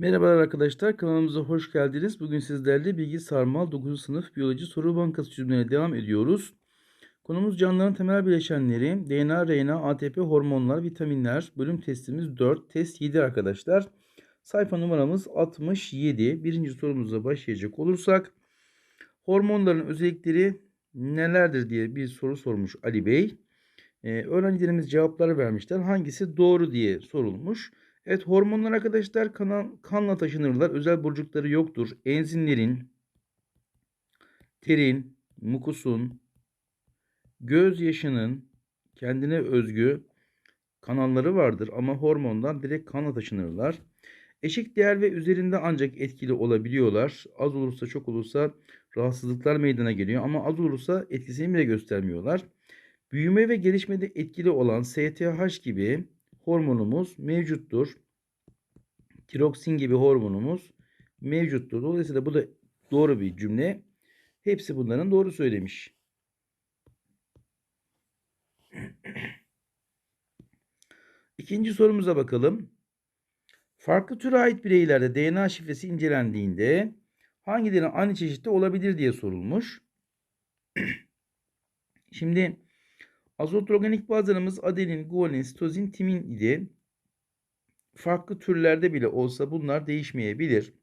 Merhabalar arkadaşlar kanalımıza hoş geldiniz. Bugün sizlerle Bilgi Sarmal 9. sınıf biyoloji soru bankası çözümlerine devam ediyoruz. Konumuz canlıların temel bileşenleri DNA, RNA, ATP, hormonlar, vitaminler. Bölüm testimiz 4, test 7 arkadaşlar. Sayfa numaramız 67. Birinci sorumuza başlayacak olursak hormonların özellikleri nelerdir diye bir soru sormuş Ali Bey. Ee, öğrencilerimiz cevapları vermişler. Hangisi doğru diye sorulmuş. Evet hormonlar arkadaşlar kan, kanla taşınırlar. Özel burcukları yoktur. Enzimlerin, terin, mukusun, gözyaşının kendine özgü kanalları vardır ama hormonlar direkt kanla taşınırlar. Eşik değer ve üzerinde ancak etkili olabiliyorlar. Az olursa çok olursa rahatsızlıklar meydana geliyor ama az olursa etkisini bile göstermiyorlar. Büyüme ve gelişmede etkili olan STH gibi hormonumuz mevcuttur. Tiroksin gibi hormonumuz mevcuttur. Dolayısıyla bu da doğru bir cümle. Hepsi bunların doğru söylemiş. İkinci sorumuza bakalım. Farklı türe ait bireylerde DNA şifresi incelendiğinde hangileri aynı çeşitte olabilir diye sorulmuş. Şimdi azotrogenik bazlarımız adenin, guanin, sitozin, timin idi. Farklı türlerde bile olsa bunlar değişmeyebilir.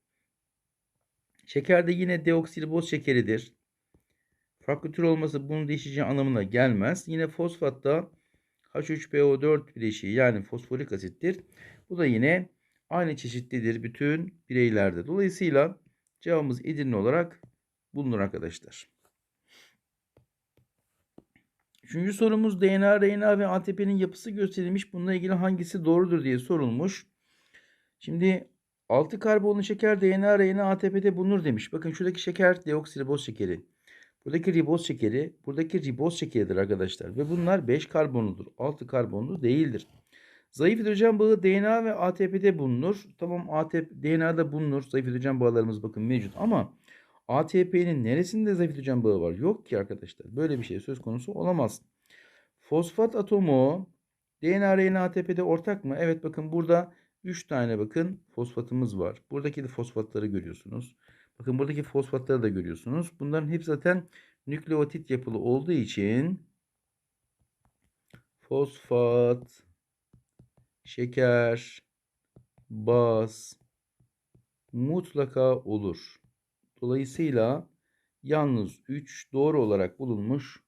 Şeker de yine deoksiriboz şekeridir. Farklı tür olması bunun değişeceği anlamına gelmez. Yine fosfatta H3PO4 bileşiği yani fosforik asittir. Bu da yine aynı çeşitlidir bütün bireylerde. Dolayısıyla cevabımız Edirne olarak bulunur arkadaşlar. Üçüncü sorumuz DNA, RNA ve ATP'nin yapısı gösterilmiş. Bununla ilgili hangisi doğrudur diye sorulmuş. Şimdi 6 karbonlu şeker DNA, RNA, ATP'de bulunur demiş. Bakın şuradaki şeker deoksiriboz şekeri. Buradaki riboz şekeri, buradaki riboz şekeridir arkadaşlar. Ve bunlar 5 karbonludur. 6 karbonlu değildir. Zayıf hidrojen bağı DNA ve ATP'de bulunur. Tamam ATP, DNA'da bulunur. Zayıf hidrojen bağlarımız bakın mevcut ama ATP'nin neresinde zayıf hidrojen bağı var? Yok ki arkadaşlar. Böyle bir şey söz konusu olamaz. Fosfat atomu DNA, RNA, ATP'de ortak mı? Evet bakın burada 3 tane bakın fosfatımız var. Buradaki de fosfatları görüyorsunuz. Bakın buradaki fosfatları da görüyorsunuz. Bunların hepsi zaten nükleotit yapılı olduğu için fosfat, şeker, baz mutlaka olur. Dolayısıyla yalnız 3 doğru olarak bulunmuş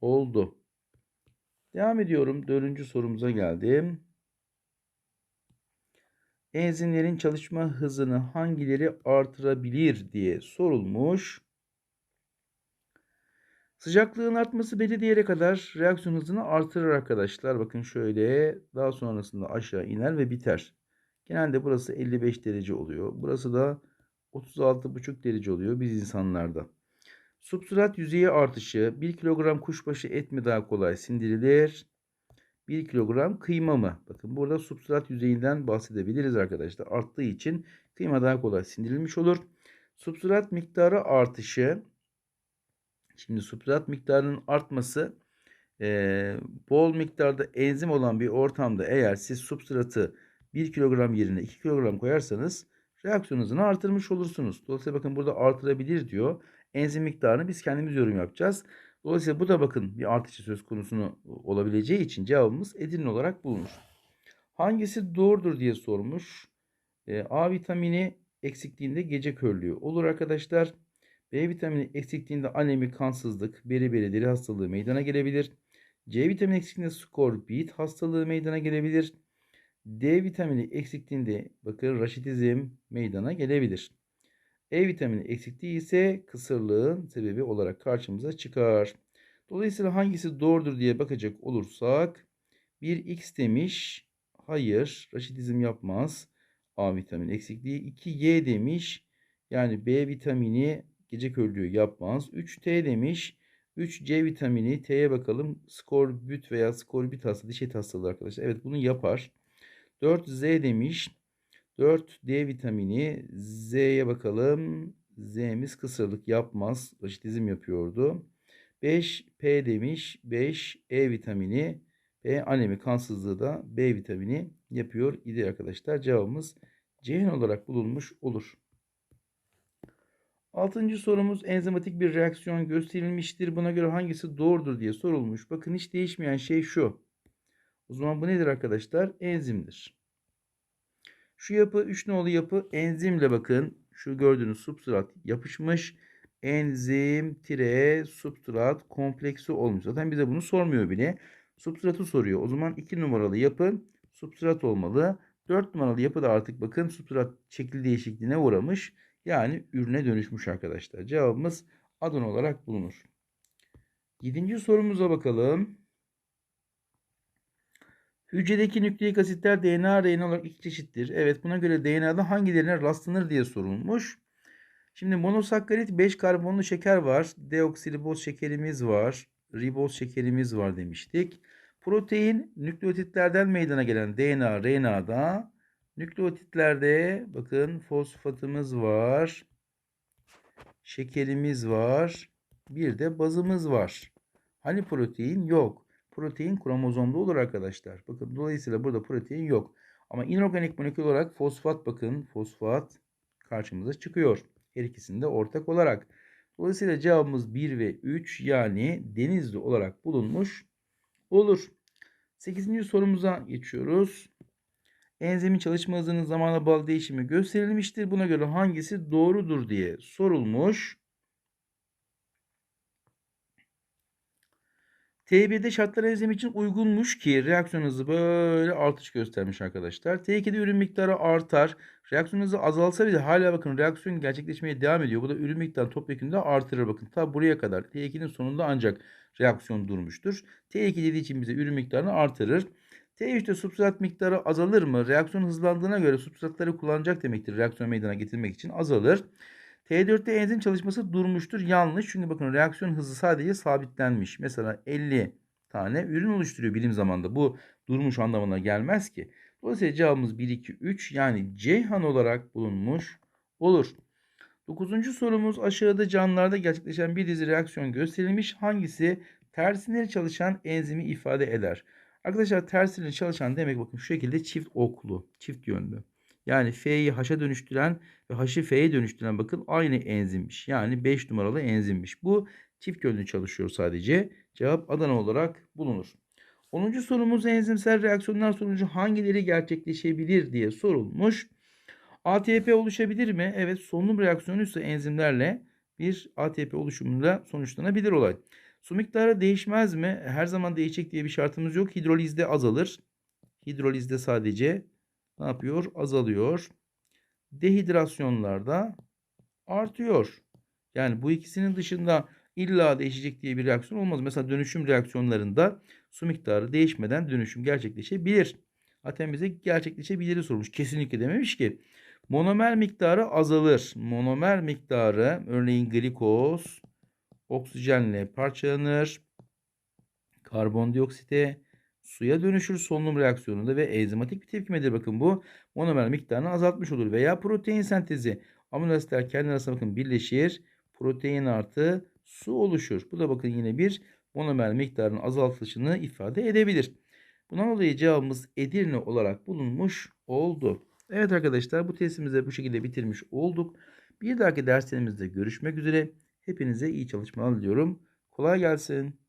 oldu. Devam ediyorum. Dördüncü sorumuza geldim. Enzimlerin çalışma hızını hangileri artırabilir diye sorulmuş. Sıcaklığın artması belli değere kadar reaksiyon hızını artırır arkadaşlar. Bakın şöyle daha sonrasında aşağı iner ve biter. Genelde burası 55 derece oluyor. Burası da 36,5 derece oluyor biz insanlarda. Substrat yüzeyi artışı 1 kilogram kuşbaşı et mi daha kolay sindirilir? 1 kilogram kıyma mı? Bakın burada substrat yüzeyinden bahsedebiliriz arkadaşlar. Arttığı için kıyma daha kolay sindirilmiş olur. Substrat miktarı artışı. Şimdi substrat miktarının artması e, bol miktarda enzim olan bir ortamda eğer siz substratı 1 kilogram yerine 2 kilogram koyarsanız reaksiyon hızını artırmış olursunuz. Dolayısıyla bakın burada artırabilir diyor. Enzim miktarını biz kendimiz yorum yapacağız. Dolayısıyla bu da bakın bir artışı söz konusu olabileceği için cevabımız Edirne olarak bulunur. Hangisi doğrudur diye sormuş. E, A vitamini eksikliğinde gece körlüğü olur arkadaşlar. B vitamini eksikliğinde anemi, kansızlık, beriberi deri hastalığı meydana gelebilir. C vitamini eksikliğinde skorbut hastalığı meydana gelebilir. D vitamini eksikliğinde bakın raşitizm meydana gelebilir. E vitamini eksikliği ise kısırlığın sebebi olarak karşımıza çıkar. Dolayısıyla hangisi doğrudur diye bakacak olursak 1x demiş. Hayır, raşitizm yapmaz. A vitamini eksikliği 2y demiş. Yani B vitamini gece körlüğü yapmaz. 3T demiş. 3C vitamini T'ye bakalım. Skorbut veya skorbut hastalığı, diş et hastalığı arkadaşlar. Evet bunu yapar. 4Z demiş. 4 D vitamini Z'ye bakalım. Z'miz kısırlık yapmaz. Raşitizm yapıyordu. 5 P demiş. 5 E vitamini B anemi kansızlığı da B vitamini yapıyor idi arkadaşlar. Cevabımız Ceyhan olarak bulunmuş olur. Altıncı sorumuz enzimatik bir reaksiyon gösterilmiştir. Buna göre hangisi doğrudur diye sorulmuş. Bakın hiç değişmeyen şey şu. O zaman bu nedir arkadaşlar? Enzimdir. Şu yapı 3 nolu yapı enzimle bakın. Şu gördüğünüz substrat yapışmış. Enzim tire substrat kompleksi olmuş. Zaten bize bunu sormuyor bile. Substratı soruyor. O zaman 2 numaralı yapı substrat olmalı. 4 numaralı yapı da artık bakın substrat şekil değişikliğine uğramış. Yani ürüne dönüşmüş arkadaşlar. Cevabımız Adana olarak bulunur. Yedinci sorumuza bakalım. Hücredeki nükleik asitler DNA RNA olarak iki çeşittir. Evet buna göre DNA'da hangilerine rastlanır diye sorulmuş. Şimdi monosakkarit 5 karbonlu şeker var. Deoksiriboz şekerimiz var. Riboz şekerimiz var demiştik. Protein nükleotitlerden meydana gelen DNA RNA'da nükleotitlerde bakın fosfatımız var. Şekerimiz var. Bir de bazımız var. Hani protein yok. Protein kromozomda olur arkadaşlar. Bakın dolayısıyla burada protein yok. Ama inorganik molekül olarak fosfat bakın fosfat karşımıza çıkıyor. Her ikisinde ortak olarak. Dolayısıyla cevabımız 1 ve 3 yani denizli olarak bulunmuş olur. 8. sorumuza geçiyoruz. Enzimin çalışma hızının zamana bağlı değişimi gösterilmiştir. Buna göre hangisi doğrudur diye sorulmuş. T1'de şartlar enzim için uygunmuş ki reaksiyon hızı böyle artış göstermiş arkadaşlar. T2'de ürün miktarı artar. Reaksiyon hızı azalsa bile hala bakın reaksiyon gerçekleşmeye devam ediyor. Bu da ürün miktarı topyekunda artırır bakın. Ta buraya kadar T2'nin sonunda ancak reaksiyon durmuştur. T2 dediği için bize ürün miktarını artırır. T3'te substrat miktarı azalır mı? Reaksiyon hızlandığına göre substratları kullanacak demektir. Reaksiyon meydana getirmek için azalır. T4'te enzim çalışması durmuştur. Yanlış. Çünkü bakın reaksiyon hızı sadece sabitlenmiş. Mesela 50 tane ürün oluşturuyor bilim zamanında. Bu durmuş anlamına gelmez ki. Dolayısıyla cevabımız 1, 2, 3 yani Ceyhan olarak bulunmuş olur. Dokuzuncu sorumuz aşağıda canlılarda gerçekleşen bir dizi reaksiyon gösterilmiş. Hangisi tersine çalışan enzimi ifade eder? Arkadaşlar tersine çalışan demek bakın şu şekilde çift oklu, çift yönlü. Yani F'yi H'a dönüştüren ve H'ı F'ye dönüştüren bakın aynı enzimmiş. Yani 5 numaralı enzimmiş. Bu çift yönlü çalışıyor sadece. Cevap Adana olarak bulunur. 10. sorumuz enzimsel reaksiyonlar sonucu hangileri gerçekleşebilir diye sorulmuş. ATP oluşabilir mi? Evet solunum reaksiyonu ise enzimlerle bir ATP oluşumuyla sonuçlanabilir olay. Su miktarı değişmez mi? Her zaman değişecek diye bir şartımız yok. Hidrolizde azalır. Hidrolizde sadece ne yapıyor? Azalıyor. Dehidrasyonlarda artıyor. Yani bu ikisinin dışında illa değişecek diye bir reaksiyon olmaz. Mesela dönüşüm reaksiyonlarında su miktarı değişmeden dönüşüm gerçekleşebilir. Zaten bize gerçekleşebilir sormuş. Kesinlikle dememiş ki. Monomer miktarı azalır. Monomer miktarı örneğin glikoz oksijenle parçalanır. Karbondioksite suya dönüşür solunum reaksiyonunda ve enzimatik bir tepkimedir. Bakın bu monomer miktarını azaltmış olur. Veya protein sentezi amino asitler kendi arasında bakın birleşir. Protein artı su oluşur. Bu da bakın yine bir monomer miktarının azaltılışını ifade edebilir. Bundan dolayı cevabımız Edirne olarak bulunmuş oldu. Evet arkadaşlar bu testimizi bu şekilde bitirmiş olduk. Bir dahaki derslerimizde görüşmek üzere. Hepinize iyi çalışmalar diliyorum. Kolay gelsin.